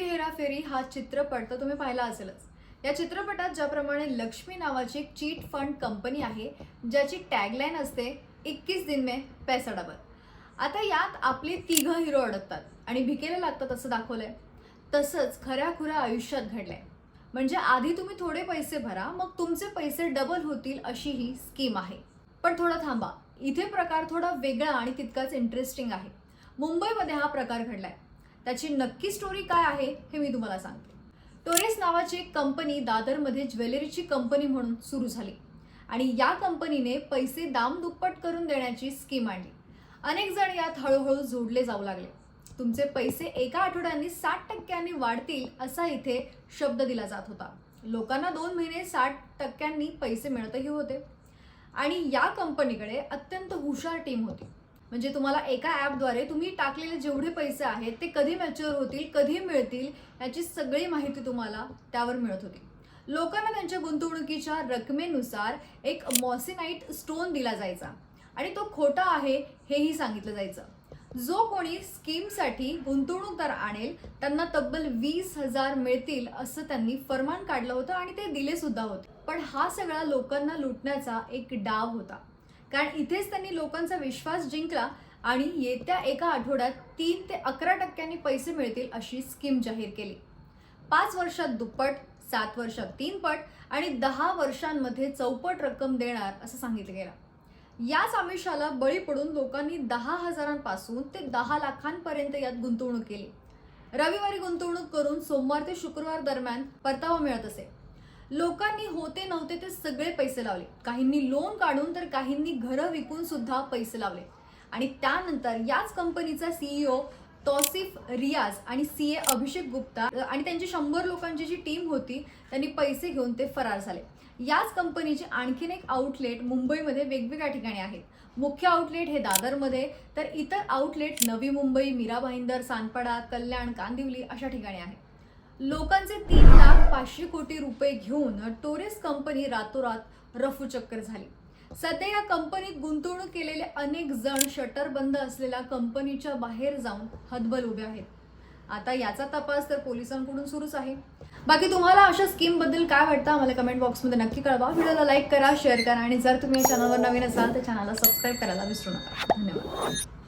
फिर हेराफेरी हा चित्रपट तर तुम्ही पाहिला असेलच. या चित्रपटात ज्याप्रमाणे लक्ष्मी नावाची एक चीट फंड कंपनी आहे ज्याची टॅगलाईन असते इक्कीस दिन मे पैसा डबल आता यात आपले तिघं हिरो अडकतात आणि भिकेला लागतात असं दाखवलंय. तसंच खऱ्या खुऱ्या आयुष्यात घडलंय. म्हणजे आधी तुम्ही थोडे पैसे भरा मग तुमचे पैसे डबल होतील अशी ही स्कीम आहे. पण थोडं थांबा. इथे प्रकार थोडा वेगळा आणि तितकाच इंटरेस्टिंग आहे. मुंबईमध्ये हा प्रकार घडलाय. त्याची नक्की स्टोरी काय आहे हे मी तुम्हाला सांगते. टोरेस नावाची एक कंपनी दादरमध्ये ज्वेलरीची कंपनी म्हणून सुरू झाली. आणि या कंपनीने पैसे दाम दुप्पट करून देण्याची स्कीम आणली. अनेक जण यात हळूहळू जोडले जाऊ लागले. तुमचे पैसे एका आठवड्यांनी साठ टक्क्यांनी वाढतील असा इथे शब्द दिला जात होता. लोकांना दोन महिने साठ टक्क्यांनी पैसे मिळतही होते. आणि या कंपनीकडे अत्यंत हुशार टीम होती. म्हणजे तुम्हाला एका ॲपद्वारे तुम्ही टाकलेले जेवढे पैसे आहेत ते कधी मॅच्युअर होतील कधी मिळतील याची सगळी माहिती तुम्हाला त्यावर मिळत होती. लोकांना त्यांच्या गुंतवणुकीच्या रकमेनुसार एक मॉसिनाईट स्टोन दिला जायचा आणि तो खोटा आहे हेही सांगितलं जायचं. जो कोणी स्कीमसाठी गुंतवणूकदार आणेल त्यांना तब्बल वीस हजार मिळतील असं त्यांनी फरमान काढलं होतं आणि ते दिले सुद्धा होते. पण हा सगळा लोकांना लुटण्याचा एक डाव होता. कारण इथेच त्यांनी लोकांचा विश्वास जिंकला आणि येत्या एका आठवड्यात तीन ते अकरा टक्क्यांनी पैसे मिळतील अशी स्कीम जाहीर केली. पाच वर्षात दुप्पट सात वर्षात तीन पट आणि दहा वर्षांमध्ये चौपट रक्कम देणार असं सांगितलं गेलं. याच आमिषाला बळी पडून लोकांनी दहा हजारांपासून ते दहा लाखांपर्यंत यात गुंतवणूक केली. रविवारी गुंतवणूक करून सोमवार ते शुक्रवार दरम्यान परतावा मिळत असे. लोकांनी होते नव्हते ते सगळे पैसे लावले. काहींनी लोन काढून तर काहींनी घरं विकून सुद्धा पैसे लावले. आणि त्यानंतर याच कंपनीचा सीईओ तौसिफ रियाज आणि सी ए अभिषेक गुप्ता आणि त्यांची शंभर लोकांची जी टीम होती त्यांनी पैसे घेऊन ते फरार झाले. याच कंपनीचे आणखीन एक आउटलेट मुंबईमध्ये वेगवेगळ्या ठिकाणी आहेत मुख्य आउटलेट हे दादरमध्ये तर इतर आउटलेट नवी मुंबई मीरा भाईंदर सानपाडा कल्याण कांदिवली अशा ठिकाणी आहेत लोकांचे तीन लाख पाचशे कोटी रुपये घेऊन टोरेस कंपनी रातोरात रफूचक्कर झाली. सध्या या कंपनीत गुंतवणूक केलेले अनेक जण शटर बंद असलेल्या कंपनीच्या बाहेर जाऊन हतबल उभे आहेत. आता याचा तपास तर पोलिसांकडून सुरूच आहे. बाकी तुम्हाला अशा स्कीमबद्दल काय वाटतं आम्हाला कमेंट बॉक्समध्ये नक्की कळवा. व्हिडिओला लाईक करा शेअर करा आणि जर तुम्ही या चॅनलवर नवीन असाल तर चॅनलला सबस्क्राईब करायला विसरू नका. धन्यवाद.